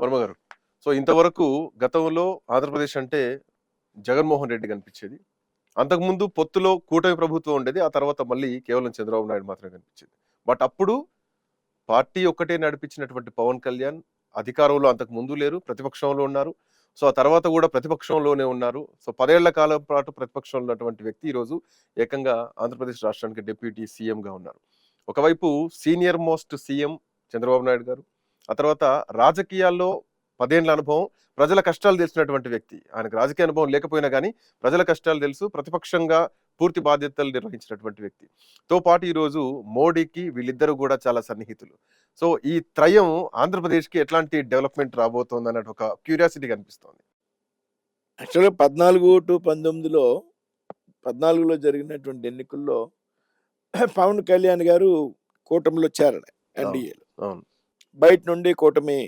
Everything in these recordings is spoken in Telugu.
వర్మ గారు. సో ఇంతవరకు గతంలో ఆంధ్రప్రదేశ్ అంటే జగన్మోహన్ రెడ్డి కనిపించేది. అంతకుముందు పొత్తులో కూటమి ప్రభుత్వం ఉండేది ఆ తర్వాత మళ్ళీ కేవలం చంద్రబాబు నాయుడు మాత్రమే కనిపించింది. బట్ అప్పుడు పార్టీ ఒక్కటే నడిపించినటువంటి పవన్ కళ్యాణ్ అధికారంలో అంతకు ముందు లేరు ప్రతిపక్షంలో ఉన్నారు. సో ఆ తర్వాత కూడా ప్రతిపక్షంలోనే ఉన్నారు. సో పదేళ్ళ కాలం పాటు ప్రతిపక్షంలో ఉన్నటువంటి వ్యక్తి ఈరోజు ఏకంగా ఆంధ్రప్రదేశ్ రాష్ట్రానికి డిప్యూటీ సీఎంగా ఉన్నారు. ఒకవైపు senior most CM Chandrababu Naidu garu ఆ తర్వాత రాజకీయాల్లో పదేళ్ళ అనుభవం ప్రజల కష్టాలు తెలిసినటువంటి వ్యక్తి. ఆయనకు రాజకీయ అనుభవం లేకపోయినా కానీ ప్రజల కష్టాలు తెలుసు ప్రతిపక్షంగా పూర్తి బాధ్యతలు నిర్వహించినటువంటి వ్యక్తి. తో పాటు ఈరోజు మోడీకి వీళ్ళిద్దరూ కూడా చాలా సన్నిహితులు. సో ఈ త్రయం ఆంధ్రప్రదేశ్కి ఎట్లాంటి డెవలప్మెంట్ రాబోతోంది అన్నట్టు ఒక క్యూరియాసిటీ కనిపిస్తోంది. యాక్చువల్గా పద్నాలుగు టు పంతొమ్మిదిలో పద్నాలుగులో జరిగినటువంటి ఎన్నికల్లో పవన్ కళ్యాణ్ గారు కూటమిలో చేరడు ఎన్డీఏలో. అవును. బయట నుండి కూటమి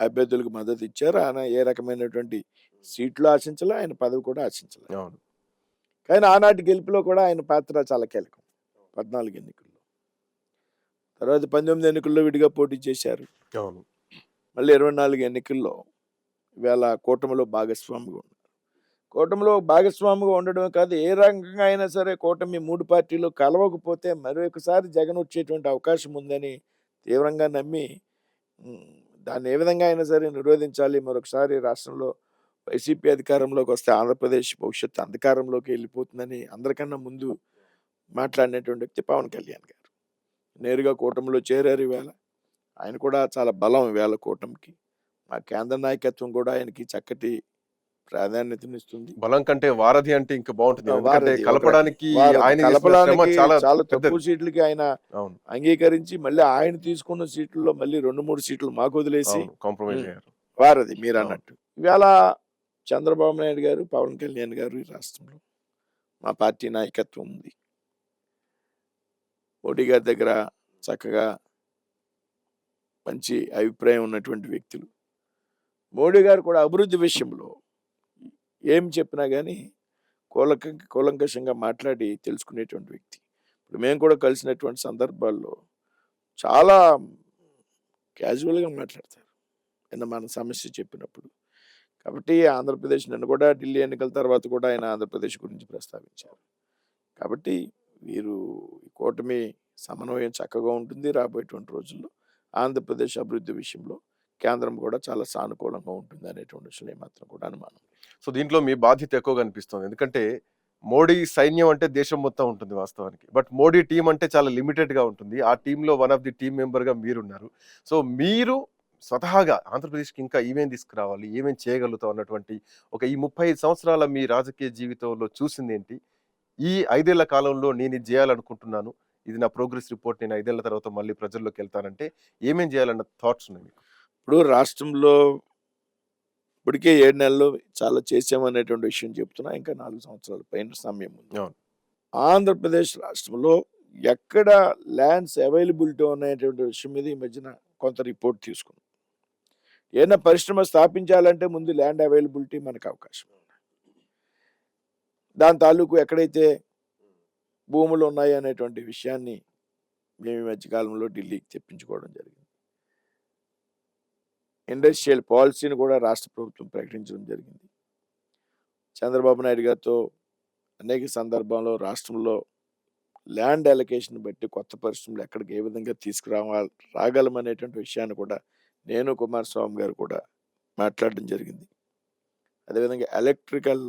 అభ్యర్థులకు మద్దతు ఇచ్చారు. ఆయన ఏ రకమైనటువంటి సీట్లు ఆశించలే ఆయన పదవి కూడా ఆశించలే అవును. కానీ ఆనాటి గెలుపులో కూడా ఆయన పాత్ర చాలా కీలకం. పద్నాలుగు ఎన్నికల్లో. తర్వాత పంతొమ్మిది ఎన్నికల్లో విడిగా పోటీ చేశారు. అవును. మళ్ళీ ఇరవై నాలుగు ఎన్నికల్లో ఇవాళ కూటమిలో భాగస్వామిగా ఉన్నారు. కూటమిలో భాగస్వామిగా ఉండడమే కాదు ఏ రకంగా అయినా సరే కూటమి మూడు పార్టీలు కలవకపోతే మరొకసారి జగన్ వచ్చేటువంటి అవకాశం ఉందని తీవ్రంగా నమ్మి దాన్ని ఏ విధంగా అయినా సరే నిరోధించాలి. మరొకసారి రాష్ట్రంలో వైసీపీ అధికారంలోకి వస్తే ఆంధ్రప్రదేశ్ భవిష్యత్తు అంధకారంలోకి వెళ్ళిపోతుందని అందరికన్నా ముందు మాట్లాడినటువంటి వ్యక్తి పవన్ కళ్యాణ్ గారు. నేరుగా కూటమిలో చేరారు ఇవాళ. ఆయన కూడా చాలా బలం ఇవాళ కూటమికి. మా కేంద్ర నాయకత్వం కూడా ఆయనకి చక్కటి ప్రాధాన్యతనిస్తుంది బలం కంటే వారధి అంటే ఇంకా బాగుంటుంది వారధి, కలపడానికి కలపడానికి చాలా. తక్కువ సీట్లకి ఆయన అంగీకరించి మళ్ళీ ఆయన తీసుకున్న సీట్లలో మళ్ళీ రెండు మూడు సీట్లు మాకు వదిలేసి కాంప్రమైజ్. అయ్యారు వారది మీరు. అన్నట్టు ఇవాళ చంద్రబాబు నాయుడు గారు పవన్ కళ్యాణ్ గారు ఈ రాష్ట్రంలో మా పార్టీ నాయకత్వం ఉంది మోడీ గారి దగ్గర చక్కగా మంచి అభిప్రాయం ఉన్నటువంటి వ్యక్తులు మోడీ గారు కూడా అభివృద్ధి విషయంలో ఏం చెప్పినా కానీ కూలక కూలంకషంగా మాట్లాడి తెలుసుకునేటువంటి వ్యక్తి. ఇప్పుడు మేము కూడా కలిసినటువంటి సందర్భాల్లో చాలా క్యాజువల్గా మాట్లాడతారు. నిన్న మన సమస్య చెప్పినప్పుడు. కాబట్టి ఆంధ్రప్రదేశ్ నన్ను కూడా ఢిల్లీ ఎన్నికల తర్వాత కూడా ఆయన ఆంధ్రప్రదేశ్ గురించి ప్రస్తావించారు. కాబట్టి వీరు ఈ కూటమి సమన్వయం చక్కగా ఉంటుంది. రాబోయేటువంటి రోజుల్లో ఆంధ్రప్రదేశ్ అభివృద్ధి విషయంలో కేంద్రం కూడా చాలా సానుకూలంగా ఉంటుంది అనేటువంటి విషయంలో ఏమాత్రం కూడా అనుమానం సో దీంట్లో మీ బాధ్యత ఎక్కువగా అనిపిస్తుంది ఎందుకంటే మోడీ సైన్యం అంటే దేశం మొత్తం ఉంటుంది వాస్తవానికి. బట్ మోడీ టీం అంటే చాలా లిమిటెడ్గా ఉంటుంది. ఆ టీంలో వన్ ఆఫ్ ది టీం మెంబర్గా మీరున్నారు. సో మీరు స్వతహాగా ఆంధ్రప్రదేశ్కి ఇంకా ఏమేం తీసుకురావాలి ఏమేం చేయగలుగుతాం అన్నటువంటి ఒక ఈ ముప్పై ఐదు సంవత్సరాల మీ రాజకీయ జీవితంలో చూసింది ఏంటి? ఈ ఐదేళ్ళ కాలంలో నేను ఇది చేయాలనుకుంటున్నాను. ఇది నా ప్రోగ్రెస్ రిపోర్ట్. నేను ఐదేళ్ళ తర్వాత మళ్ళీ ప్రజల్లోకి వెళ్తానంటే ఏమేం చేయాలన్న థాట్స్ ఉన్నాయి మీకు? ఇప్పుడు రాష్ట్రంలో ఇప్పటికే ఏడు నెలలు చాలా చేసామనేటువంటి విషయం చెప్తున్నా. ఇంకా నాలుగు సంవత్సరాల పైన సమయం ఉంది. ఆంధ్రప్రదేశ్ రాష్ట్రంలో ఎక్కడ ల్యాండ్స్ అవైలబిలిటీ అనేటువంటి విషయం మీద ఈ మధ్యన కొంత రిపోర్ట్ తీసుకున్నాం. ఏదైనా పరిశ్రమ స్థాపించాలంటే ముందు ల్యాండ్ అవైలబిలిటీ మనకు అవకాశం ఉంది. దాని తాలూకు ఎక్కడైతే భూములు ఉన్నాయి అనేటువంటి విషయాన్ని మేము ఈ మధ్యకాలంలో ఢిల్లీకి తెప్పించుకోవడం జరిగింది. ఇండస్ట్రియల్ పాలసీని కూడా రాష్ట్ర ప్రభుత్వం ప్రకటించడం జరిగింది. చంద్రబాబు నాయుడు గారితో అనేక సందర్భాల్లో రాష్ట్రంలో ల్యాండ్ అలొకేషన్ బట్టి కొత్త పరిశ్రమలు ఎక్కడికి ఏ విధంగా తీసుకురావాలి రాగలమనేటువంటి విషయాన్ని కూడా నేను కుమారస్వామి గారు కూడా మాట్లాడడం జరిగింది. అదేవిధంగా ఎలక్ట్రికల్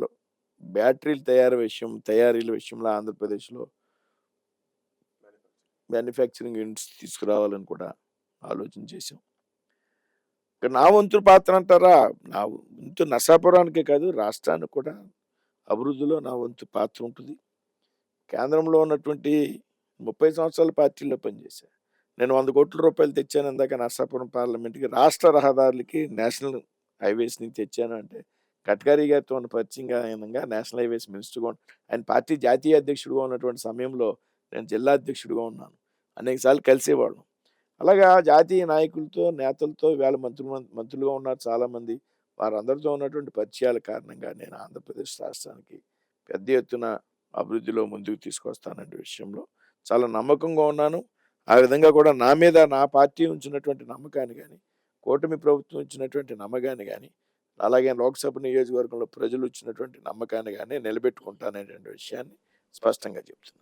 బ్యాటరీలు తయారు విషయం తయారీల విషయంలో ఆంధ్రప్రదేశ్లో మ్యానుఫ్యాక్చరింగ్ యూనిట్స్ తీసుకురావాలని కూడా ఆలోచన చేశాం. నా వంతు పాత్ర అంటారా? నా వంతు నర్సాపురానికే కాదు రాష్ట్రానికి కూడా అభివృద్ధిలో నా వంతు పాత్ర ఉంటుంది. కేంద్రంలో ఉన్నటువంటి ముప్పై సంవత్సరాల పార్టీలో పనిచేశా. నేను వంద కోట్ల రూపాయలు తెచ్చాను ఇందాక నర్సాపురం పార్లమెంట్కి. రాష్ట్ర రహదారులకి నేషనల్ హైవేస్ నుంచి తెచ్చాను అంటే గడ్కరీ గారితో ఉన్న పరిచయం నేషనల్ హైవేస్ మినిస్టర్గా ఉన్న ఆయన పార్టీ జాతీయ అధ్యక్షుడిగా ఉన్నటువంటి సమయంలో నేను జిల్లా అధ్యక్షుడిగా ఉన్నాను. అనేకసార్లు కలిసేవాళ్ళం. అలాగా జాతీయ నాయకులతో నేతలతో వేళ మంత్రులు మంత్రులుగా ఉన్నారు చాలామంది. వారందరితో ఉన్నటువంటి పరిచయాల కారణంగా నేను ఆంధ్రప్రదేశ్ రాష్ట్రానికి పెద్ద ఎత్తున అభివృద్ధిలో ముందుకు తీసుకొస్తానంటే విషయంలో చాలా నమ్మకంగా ఉన్నాను. ఆ విధంగా కూడా నా మీద నా పార్టీ ఉంచినటువంటి నమ్మకాన్ని కానీ కూటమి ప్రభుత్వం ఇచ్చినటువంటి నమ్మకాన్ని కానీ అలాగే లోక్సభ నియోజకవర్గంలో ప్రజలు ఇచ్చినటువంటి నమ్మకాన్ని కానీ నిలబెట్టుకుంటాననేటువంటి విషయాన్ని స్పష్టంగా చెప్తున్నాను.